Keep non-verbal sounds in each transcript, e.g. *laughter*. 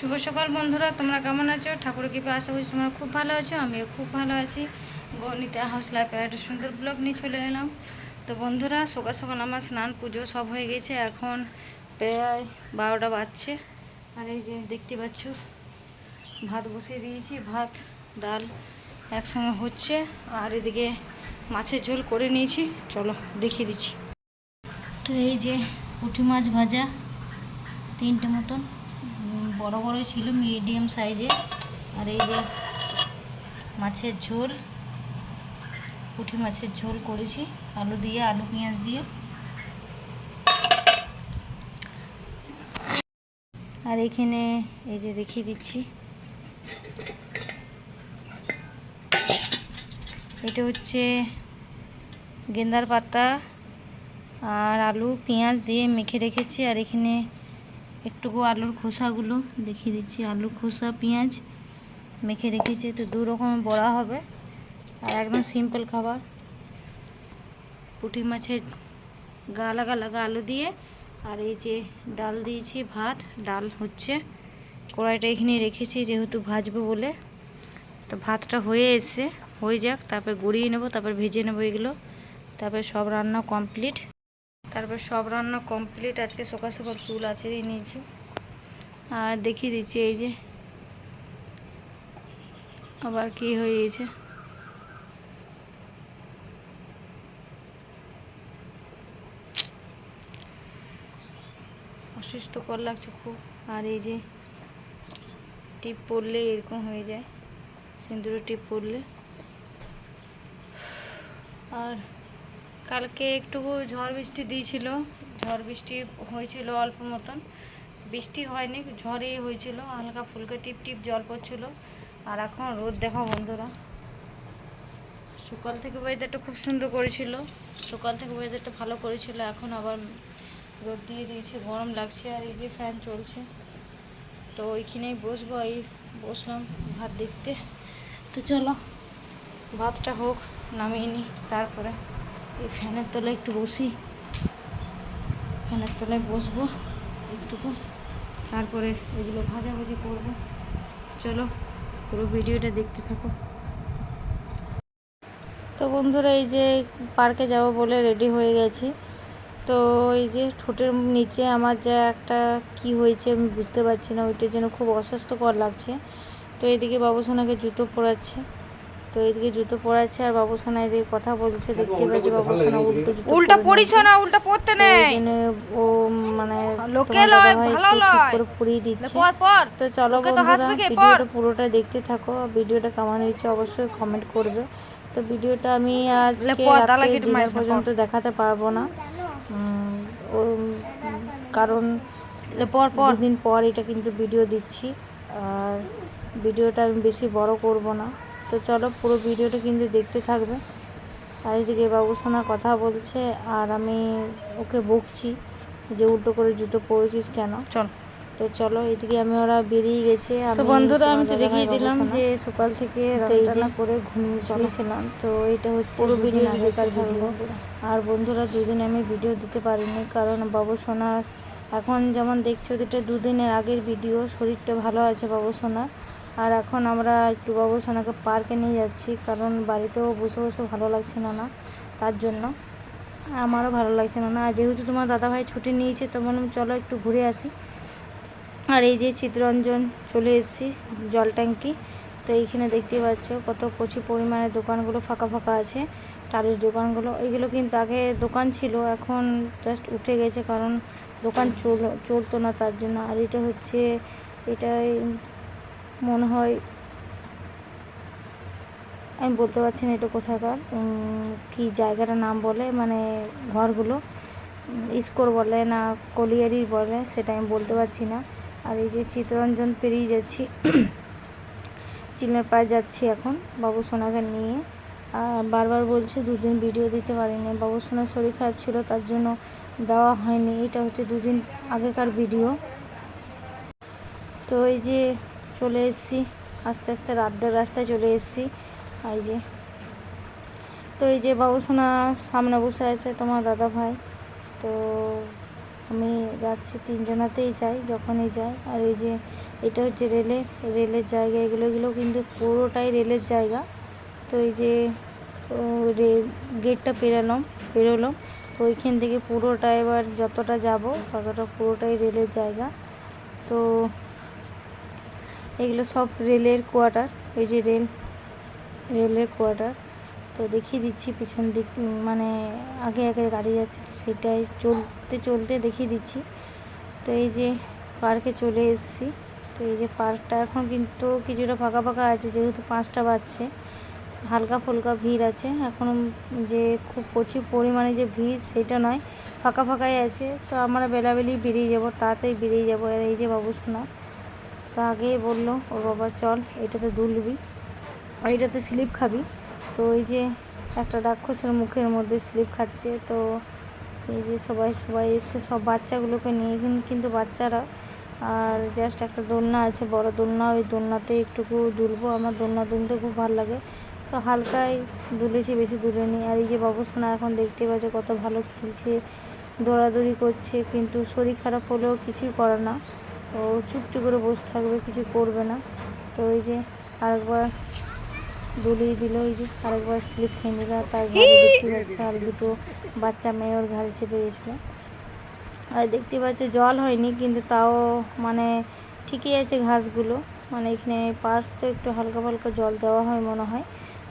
শুভ সকাল বন্ধুরা, তোমরা কেমন আছো? ঠাকুর কৃপা আশা করছি তোমরা খুব ভালো আছো, আমিও খুব ভালো আছি। গণিতা হাউস লাইফে একটা সুন্দর ব্লগ নিয়ে চলে এলাম। তো বন্ধুরা, সকাল সকাল আমার স্নান পুজো সব হয়ে গেছে, এখন প্রায় বারোটা বাজছে। আর এই যে দেখতে পাচ্ছ, ভাত বসিয়ে দিয়েছি, ভাত, ডাল একসঙ্গে হচ্ছে। আর এদিকে মাছের ঝোল করে নিয়েছি, চলো দেখিয়ে দিচ্ছি। তো এই যে পুঁটি মাছ ভাজা, তিনটে মতন। বড় বড় ছিল মিডিয়াম সাইজে আর এই যে মাছের ঝোল, পুঁটি মাছের ঝোল করেছি, আলু দিয়ে, আলু পেঁয়াজ দিয়ে। আর এখানে এই যে দেখিয়ে দিচ্ছি। এটা হচ্ছে গেন্দার পাতা আর আলু, পেঁয়াজ দিয়ে মেখে রেখেছি। আর এখানে একটুকু আলুর খোসাগুলো দেখিয়ে দিচ্ছি। আলু খোসা, পেঁয়াজ মেখে রেখেছি, তো দু রকম বড়া হবে। আর একদম সিম্পল খাবার। পুঁটি মাছের গা লাগা লাগা আলু দিয়ে, আর এই যে ডাল দিয়েছি, ভাত, ডাল হচ্ছে। কড়াইটা এখানে রেখেছি, যেহেতু ভাজবো বলে। তো ভাতটা হয়ে এসে হয়ে যাক, তারপর গড়িয়ে নেব, তারপর ভেজে নেব এগুলো। তারপর সব রান্না কমপ্লিট তারপর সব রান্না কমপ্লিট আজকে সকাল সকাল চুল আছড়িয়ে নিয়েছি। আর দেখিয়ে দিচ্ছি, এই যে। আবার কি হয়ে গেছে অসুস্থকর লাগছে খুব। আর এই যে টিপ পড়লে এরকম হয়ে যায়। সিঁদুরে টিপ পড়লে। আর কালকে একটুকু ঝড় বৃষ্টি দিয়েছিল। ঝড় বৃষ্টি হয়েছিল অল্প মতন। বৃষ্টি হয়নি ঝড়ই হয়েছিল, হালকা ফুলকা টিপ টিপ জল পড়ছিল। আর এখন রোদ দেখো বন্ধুরা। সকাল থেকে ওয়েদারটা খুব সুন্দর করেছিল। সকাল থেকে ওয়েদারটা ভালো করেছিল, এখন আবার রোদ দিয়ে দিয়েছে, গরম লাগছে আর এই যে ফ্যান চলছে। তো ওইখানেই বসবো, এই বসলাম ভাত দেখতে। তো চলো, ভাতটা হোক, নামিয়ে নিই তারপরে। এই ফ্যানের তলায় একটু বসি। ফ্যানের তলায় বসবো একটুকু। তারপরে এগুলো ভাজাভাজি করব। চলো পুরো ভিডিওটা দেখতে থাকো। তো বন্ধুরা, এই যে পার্কে যাব বলে রেডি হয়ে গেছি। তো এই যে ঠোঁটের নিচে আমার যা একটা কি হয়েছে আমি বুঝতে পারছি না। ওইটার জন্য খুব অস্বস্থকর লাগছে। তো এদিকে বাবুসোনাকে জুতো পরাচ্ছে। তো এদিকে জুতো পরাচ্ছে আর বাবুসোনা এদিকে কথা বলছে দেখতে পাচ্ছি বাবুসোনা উল্টো জুতো উল্টা পরে পড়িস না উল্টা পড়তে নেই। ও মানে লোকে লয়, ভালো ঠিক লয়। করে পরিয়ে দিচ্ছে। পর পর। তো চলো বন্ধুরা হাসবে কে? ভিডিওটা পর। পুরোটা দেখতে থাকো ভিডিওটা কেমন হয়েছে অবশ্যই কমেন্ট করবে। তো ভিডিওটা আমি আজকে রাতে। পর্যন্ত দেখাতে পারব না। ও কারণ পর পর। দিন পর এটা কিন্তু ভিডিও দিচ্ছি। আর ভিডিওটা আমি বেশি বড় করব না। তো চলো পুরো ভিডিওটা কিন্তু দেখতে থাকবে। আর এদিকে বাবুসোনা কথা বলছে আর আমি ওকে বকছি যে উল্টো করে জুতো পরেছিস কেন? চল। তো চলো এদিকে আমি ওরা বেরিয়ে গেছে তো বন্ধুরা আমি তো দেখিয়ে দিলাম যে সকাল থেকে রান্না করে ঘুমিয়ে চলেছিলাম তো এটা হচ্ছে পুরো ভিডিও আগেকার দেখতে থাকব আর বন্ধুরা দুদিন আমি ভিডিও দিতে পারিনি কারণ বাবু সোনার এখন যেমন দেখছ এটা দুদিনের আগের ভিডিও শরীরটা ভালো আছে বাবু সোনার আর এখন আমরা একটু বাবু সোনাকে পার্কে নিয়ে যাচ্ছি, কারণ বাড়িতেও বসে বসে ভালো লাগছে না না, তার জন্য। আমারও ভালো লাগছে না না, আর যেহেতু তোমার দাদাভাই ছুটি নিয়েছে, তো বললাম চলো একটু ঘুরে আসি। আর এই যে চিত্তরঞ্জন চলে এসেছি, জল ট্যাঙ্কি। তো এইখানে দেখতে পাচ্ছ কত প্রচুর পরিমাণে দোকানগুলো ফাঁকা ফাঁকা আছে, টালির দোকানগুলো। এগুলো কিন্তু আগে দোকান ছিল, এখন জাস্ট উঠে গেছে, কারণ দোকান চল, চলতো না তার জন্য। আর এটা হচ্ছে, এটাই মনে হয় আমি বলতে পারছি না এটা কোথাকার কি জায়গাটার নাম বলে মানে ঘরগুলো ইস্কোর বলে না কলিয়ারি বলে, সেটা আমি বলতে পারছি না। আর এই যে চিত্তরঞ্জন পেরিয়ে যাচ্ছি চিলের পায়ে যাচ্ছি এখন বাবু সোনাকে নিয়ে। আর বারবার বলছে দুদিন ভিডিও দিতে পারিনি। বাবু সোনার শরীর খারাপ ছিল, তার জন্য দেওয়া হয়নি। এটা হচ্ছে দুদিন আগেকার ভিডিও তো এই যে চলে এসেছি। আস্তে আস্তে রাতদের রাস্তায় চলে এসেছি। এই যে, তো এই যে বাবু সোনা সামনে বসে আছে তোমার দাদা ভাই। তো আমি যাচ্ছি তিনজনাতেই যাই, যখনই যাই। আর এই যে, এটা হচ্ছে রেলের রেলের জায়গা। এগুলো এগুলো কিন্তু পুরোটাই রেলের জায়গা। তো এই যে রেল গেটটা পেরালাম, পেরোলাম। তো ওইখান থেকে পুরোটা এবার যতটা যাব, ততটা পুরোটাই রেলের জায়গা। তো এগুলো সব রেলের কোয়ার্টার, এই যে রেল, রেলের কোয়ার্টার। তো দেখিয়ে দিচ্ছি পিছন দিক মানে আগে আগে গাড়ি যাচ্ছে তো সেটাই চলতে চলতে দেখিয়ে দিচ্ছি। তো এই যে পার্কে চলে এসেছি। তো এই যে পার্কটা এখন কিন্তু কিছুটা ফাঁকা ফাঁকা আছে, যেহেতু পাঁচটা বাজছে। হালকা ফুলকা ভিড় আছে। এখন যে খুব প্রচুর পরিমাণে যে ভিড় সেটা নয়, ফাঁকা ফাঁকাই আছে। তো আমরা বেলাবেলি বেরিয়ে যাব, তাড়াতাড়ি বেরিয়ে যাব। আর এই যে বাবুসোনা তো আগেই বলল ওর বাবা, চল, এটাতে দুলবি আর এটাতে স্লিপ খাবি। তো এই যে একটা রাক্ষসের মুখের মধ্যে স্লিপ খাচ্ছে, তো এই যে সবাই সবাই এসে সব বাচ্চাগুলোকে নিয়ে কিন্তু বাচ্চারা আর জাস্ট একটা দোলনা আছে, বড় দোলনা, ওই দোলনাতে একটুকু দুলবো, আমার দোলনা দুলতে খুব ভালো লাগে। তো হালকাই দুলেছি, বেশি দুলেনি। আর এই যে বাবুসোনা এখন দেখতে পাচ্ছে কত ভালো খেলছে, দৌড়াদৌড়ি করছে, কিন্তু শরীর খারাপ হলেও কিছুই করে না। ও চুপটি করে বসে থাকবে, কিছু করবে না। তো এই যে আরেকবার দুলিয়ে দিল ওই যে আরেকবার স্লিপ খেয়ে নিল তার দেখতে পাচ্ছে আর দুটো বাচ্চা মেয়ে ওর ঘাড়ে চেপে গেছিল। আর দেখতে পাচ্ছে জল হয়নি, কিন্তু তাও মানে ঠিকই আছে ঘাসগুলো। মানে এখানে পার্ক তো একটু হালকা হালকা জল দেওয়া হয় মনে হয়।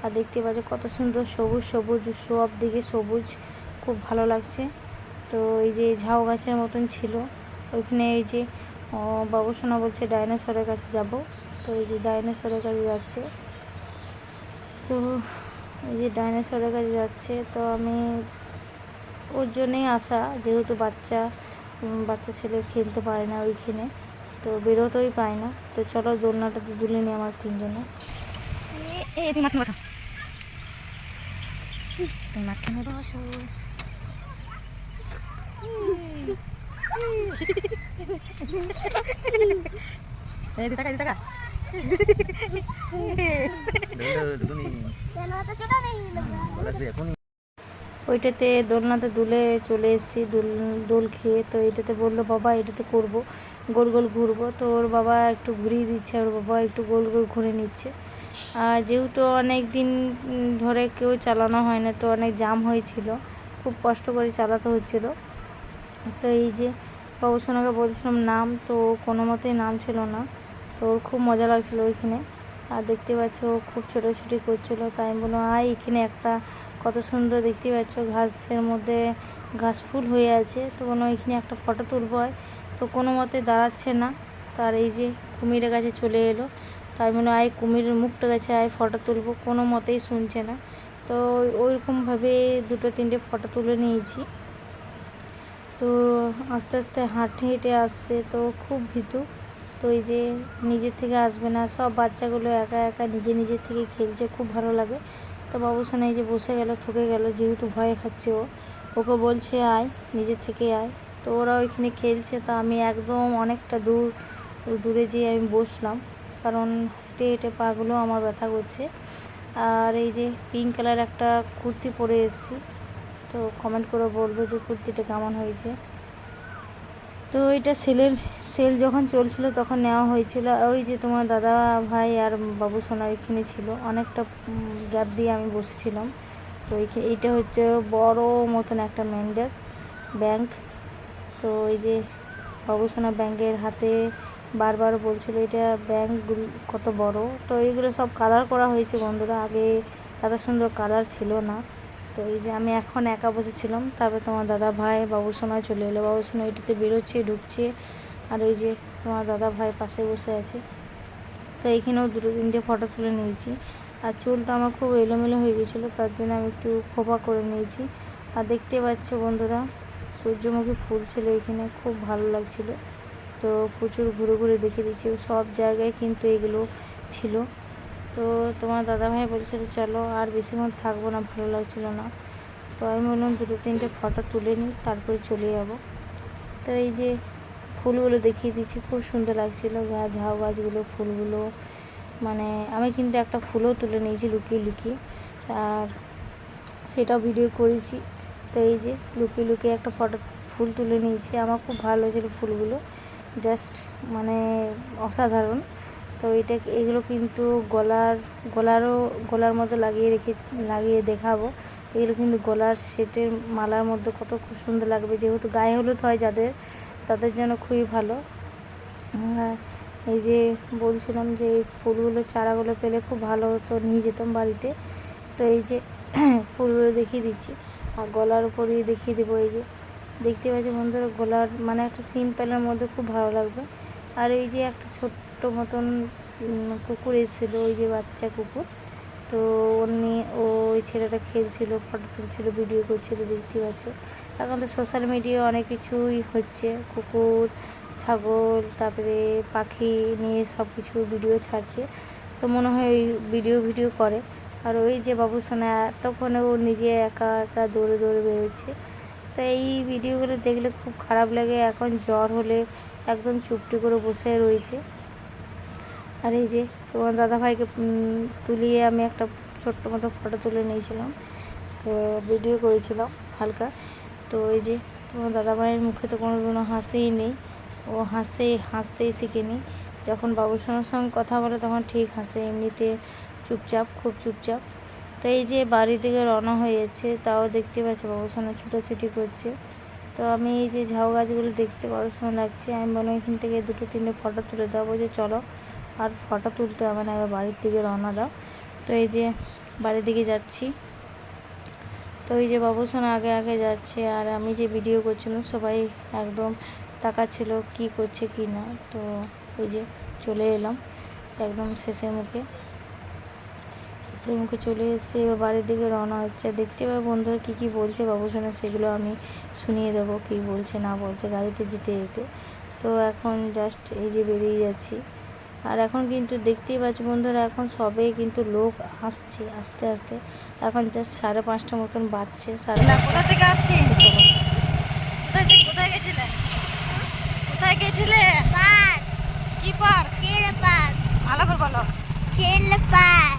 আর দেখতে পাচ্ছে কত সুন্দর সবুজ সবুজ, সব দিকে সবুজ। খুব ভালো লাগছে। তো এই যে ঝাউ গাছের মতন ছিল। ওইখানে এই যে ও, বাবুসোনা বলছে ডাইনোসরের কাছে যাব। তো এই যে ডাইনোসরের কাছে যাচ্ছে। তো এই যে ডাইনোসরের কাছে যাচ্ছে তো আমি ওর জন্যেই আসা। যেহেতু বাচ্চা বাচ্চা ছেলে খেলতে পারে না ওইখানে তো বেরোতেই পায় না। তো চলো দোলনাটাতে তুলে নিই আমার তিনজনে। মাঝখানে বসো। *laughs* টাকা ওইটাতে দোলনাতে দুলে চলে এসেছি, দোল দোল খেয়ে। তো এটাতে বলল, বাবা, এটাতে করব, গোল গোল ঘুরবো। তো ওর বাবা একটু ঘুরিয়ে দিচ্ছে ওর বাবা একটু গোল গোল ঘুরে নিচ্ছে। আর যেহেতু অনেক দিন ধরে কেউ চালানো হয় না, তো অনেক জাম হয়েছিল। খুব কষ্ট করে চালাতে হচ্ছিল। তো এই যে বাবুসোনাকে বলছিলাম নাম, তো কোনো মতেই নাম ছিল না। তো ওর খুব মজা লাগছিল ওইখানে। আর দেখতে পাচ্ছ ও খুব ছোটাছুটি করছিল। তাই আমি বললাম, আয় এখানে একটা কত সুন্দর দেখতে পাচ্ছ ঘাসের মধ্যে ঘাস ফুল হয়ে আছে। তো কোনো এখানে একটা ফটো তুলবো হয় তো কোনো মতে দাঁড়াচ্ছে না। তার এই যে কুমিরের কাছে চলে এলো। তাই মনে আয় কুমিরের মুখটা কাছে আয়, ফটো তুলবো। কোনো মতেই শুনছে না। তো ওইরকমভাবে দুটো তিনটে ফটো তুলে নিয়েছি। তো আস্তে আস্তে হাঁটে হেঁটে আসছে, তো খুব ভীতু। তো এই যে নিজের থেকে আসবে না, সব বাচ্চাগুলো একা একা নিজে নিজের থেকে খেলছে, খুব ভালো লাগে। তো বাবুসান এই যে বসে গেল ঠকে গেল, যেহেতু ভয় খাচ্ছে ও। ওকে বলছে, আয়, নিজের থেকে আয়। তো ওরা ওইখানে খেলছে, তো আমি একদম অনেকটা দূর, দূরে যেয়ে আমি বসলাম। কারণ হেঁটে হেঁটে পাগুলো আমার ব্যথা করছে। আর এই যে পিঙ্ক কালার একটা কুর্তি পরে এসেছি। তো কমেন্ট করে বলব যে কুর্তিটা কেমন হয়েছে। তো এটা সেলের সেল যখন চলছিল তখন নেওয়া হয়েছিল। আর ওই যে তোমার দাদা ভাই আর বাবু সোনা ওইখানে ছিল। অনেকটা গ্যাপ দিয়ে আমি বসেছিলাম। তো এইটা হচ্ছে বড় মতন একটা মেন্ডার ব্যাংক তো এই যে বাবুসোনা ব্যাংকের হাতে বারবার বলছিল, এটা ব্যাংকগুলো কত বড়? তো এইগুলো সব কালার করা হয়েছে বন্ধুরা। আগে এত সুন্দর কালার ছিল না। তো এই যে আমি এখন একা বসেছিলাম, তারপরে তোমার দাদা ভাই বাবুসোনা চলে এলো। বাবুসোনা এটিতে বেরোচ্ছে, ঢুকছে। আর ওই যে তোমার দাদা ভাই পাশে বসে আছে। তো এইখানেও দুটো তিনটে ফটো তুলে নিয়েছি। আর চুলটা আমার খুব এলোমেলো হয়ে গেছিল, তার জন্য আমি একটু খোপা করে নিয়েছি। আর দেখতে পাচ্ছ বন্ধুরা, সূর্যমুখী ফুল ছিল এখানে, খুব ভালো লাগছিল। তো প্রচুর ঘুরে ঘুরে দেখে দিচ্ছি সব জায়গায় কিন্তু এগুলো ছিল। তো তোমার দাদাভাই বলছিল চলো, আর বেশিক্ষণ থাকব না, ভালো লাগছিল না। তো আমি বললাম, দুটো তিনটে ফটো তুলে নিই তারপরে চলে যাব। তো এই যে ফুলগুলো দেখিয়ে দিচ্ছি খুব সুন্দর লাগছিল। গাছ, ঝাউ গাছগুলো, ফুলগুলো। মানে আমি কিন্তু একটা ফুলও তুলে নিয়েছি লুকিয়ে লুকিয়ে। আর সেটাও ভিডিও করেছি। তো এই যে লুকিয়ে লুকিয়ে একটা ফটো, ফুল তুলে নিয়েছি। আমার খুব ভালো লেগেছিল ফুলগুলো। জাস্ট মানে অসাধারণ। তো এটা এগুলো কিন্তু গলার, গলারও, গলার মধ্যে লাগিয়ে রেখে, লাগিয়ে দেখাবো। এগুলো কিন্তু গলার সেটের মালার মধ্যে কত খুব সুন্দর লাগবে। যেহেতু গায়ে হলুদ হয় যাদের, তাদের জন্য খুবই ভালো। এই যে বলছিলাম যে এই ফুলগুলো, চারাগুলো পেলে খুব ভালো হতো নিয়ে যেতাম বাড়িতে। তো এই যে *clears throat* ফুলগুলো দেখিয়ে দিচ্ছি। আর গলার উপর দিয়ে দেখিয়ে দেবো এই যে। দেখতে পাচ্ছি বন্ধুরা, গলার মানে একটা সিম্পলের মধ্যে খুব ভালো লাগবে। আর এই যে একটা ছোট্ট মতন কুকুর এসেছিল, ওই যে বাচ্চা কুকুর। তো ও ওই ছেলেটা খেলছিল, ফটো তুলছিল, ভিডিও করছিল, দেখতে পাচ্ছ। এখন তো সোশ্যাল মিডিয়ায় অনেক কিছুই হচ্ছে। কুকুর, ছাগল, তারপরে পাখি নিয়ে সব কিছু ভিডিও ছাড়ছে। তো মনে হয় ওই ভিডিও ভিডিও করে। আর ওই যে বাবুসোনা এতক্ষণে ও নিজে একা একা দৌড়ে দৌড়ে বেরোচ্ছে। তো এই ভিডিওগুলো দেখলে খুব খারাপ লাগে। এখন জ্বর হলে একদম চুপটি করে বসে রয়েছে। আর এই যে তোমার দাদাভাইকে তুলিয়ে আমি একটা ছোট্ট মতো ফটো তুলে নিয়েছিলাম। তো ভিডিও করেছিলাম হালকা। তো এই যে তোমার দাদাভাইয়ের মুখে তো কোনো কোনো হাসিই নেই। ও হাসে, হাসতেই শিখেনি। যখন বাবুসোনার সঙ্গে কথা বলে তখন ঠিক হাসে, এমনিতে চুপচাপ, খুব চুপচাপ। তো এই যে বাড়ি থেকে রওনা হয়ে যাচ্ছে তাও দেখতে পাচ্ছে বাবুসোনা ছুটোছুটি করছে। তো আমি এই যে ঝাউ গাছগুলো দেখতে পড়াশোনা লাগছে। আমি বললাম এখান থেকে দুটো, তিনটে ফটো তুলে দাও যে চলো আর ফটো তুলতে হবে না, এবার বাড়ির দিকে রওনা দাও। তো এই যে বাড়ির দিকে যাচ্ছি। তো এই যে বাবুসোনা আগে আগে যাচ্ছে, আর আমি যে ভিডিও করছিলাম, সবাই একদম তাকাচ্ছিল কি করছে কি না। তো এই যে চলে এলাম একদম শেষের মুখে। শেষের মুখে চলে এসেছে এবার বাড়ির দিকে রওনা হচ্ছে। দেখতে পাবে বন্ধুরা কী কী বলছে বাবুসোনা সেগুলো আমি শুনিয়ে দেবো, কী বলছে না বলছে গাড়িতে যেতে যেতে। তো এখন জাস্ট এই যে বেরিয়ে যাচ্ছি। আর এখন কিন্তু দেখতেই পাচ্ছি বন্ধুরা এখন সবে কিন্তু লোক আসছে আস্তে আস্তে। এখন জাস্ট সাড়ে পাঁচটা মতন বাজছে সাড়ে কোথা থেকে আসছি? কোথায় কোথায় গেছিলে? কোথায় গেছিলে? পার্ক কি পার চিল পার্ক ভালো করে বলো। চিল পার্ক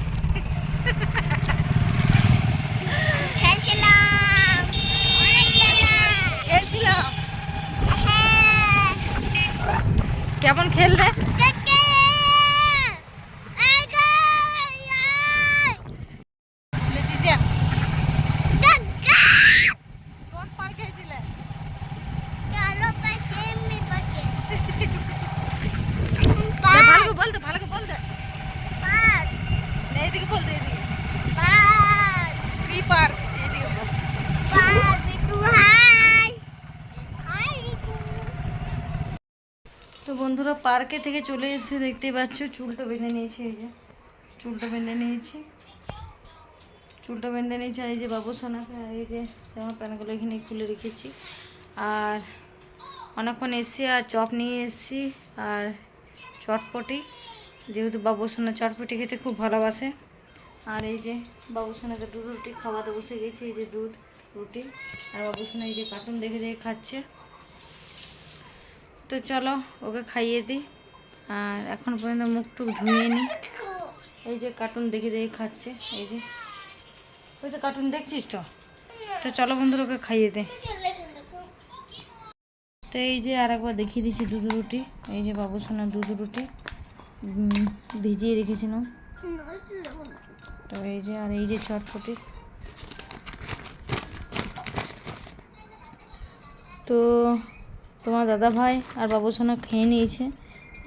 খেলছিলাম। অনেক জায়গা খেলছিলাম। হ্যাঁ। কেমন খেললে দেখে এই গো এই লিজিজা গগা কোন পার্ক গেছিলে চলো পাশে মি পাশে ভালো করে বলতে ভালো করে বলতে পার্ক এইদিকে বলতে এদিকে পার্ক কি পার্ক এদিকে বল park B2 high high B2 তো বন্ধুরা পার্কে থেকে চলে এসে দেখতেই পাচ্ছ। চুলটা বেঁধে নিয়েছি, এই যে। চুলটা বেঁধে নিয়েছি। চুলটা বেঁধে নিয়েছি, আর এই যে বাবুসোনাকে আর এই যে জামা প্যান্টগুলো এখানে খুলে রেখেছি। আর অনেকক্ষণ এসছি, আর চপ নিয়ে এসেছি, আর চটপটি। যেহেতু বাবুসোনা চটপটি খেতে খুব ভালোবাসে। আর এই যে বাবুসোনাকে দুধ রুটি খাওয়াতে বসে গেছি, এই যে দুধ রুটি। আর বাবুসোনা এই যে কার্টুন দেখে দেখে খাচ্ছে। তো চলো ওকে খাইয়ে দিই। আর এখন পর্যন্ত মুখ টুক ধুয়ে নিই। এই যে কার্টুন দেখে দেখে খাচ্ছে, এই যে। ওই তো কার্টুন দেখছিস তো? তো চলো বন্ধুরা ওকে খাইয়ে দে তো এই যে আর একবার দেখিয়ে দিচ্ছি দুধ রুটি। এই যে বাবু সোনার দুধ রুটি ভিজিয়ে রেখেছিলাম। তো এই যে, আর এই যে চটপটি। তো তোমার দাদা ভাই আর বাবু সোনা খেয়ে নিয়েছে।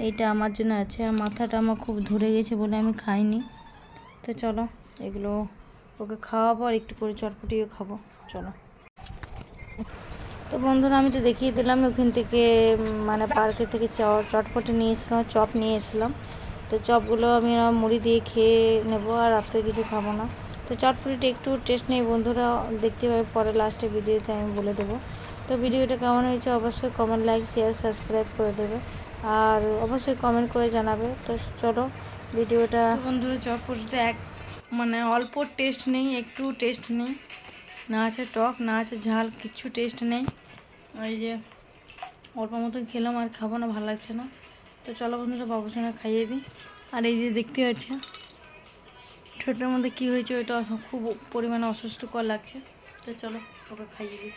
এইটা আমার জন্য আছে আর মাথাটা আমার খুব ধরে গেছে বলে আমি খাইনি। তো চলো, এগুলো ওকে খাওয়াবো আর একটু করে চটপটিও খাব। চলো। তো বন্ধুরা, আমি তো দেখিয়ে দিলাম, ওখান থেকে মানে পার্কে থেকে চটপটি নিয়ে এসেছিলাম, চপ নিয়ে এসলাম তো চপগুলো আমি মুড়ি দিয়ে খেয়ে নেব আর রাত্রে কিছু খাব না। তো চটপটিটা একটু টেস্ট নেই বন্ধুরা, দেখতে পাবে পরে লাস্টে ভিডিওতে আমি বলে দেবো। তো ভিডিওটা কেমন হয়েছে অবশ্যই কমেন্ট লাইক শেয়ার সাবস্ক্রাইব করে দেবে। আর অবশ্যই কমেন্ট করে জানাবে। তো চলো ভিডিওটা বন্ধুরা চটপটিটা এক। মানে অল্প টেস্ট নেই, একটু টেস্ট নেই। না আছে টক, না আছে ঝাল কিচ্ছু টেস্ট নেই। ওই যে অল্প মতন খেলাম আর খাব না, ভালো লাগছে না। তো চলো বন্ধুরা, বাবুর সঙ্গে খাইয়ে দিই। আর এই যে দেখতে পাচ্ছি, ঠোঁটের মধ্যে কী হয়েছে, ওইটা খুব পরিমাণে অসুস্থকর লাগছে। তো চলো, ওকে খাইয়ে দিই।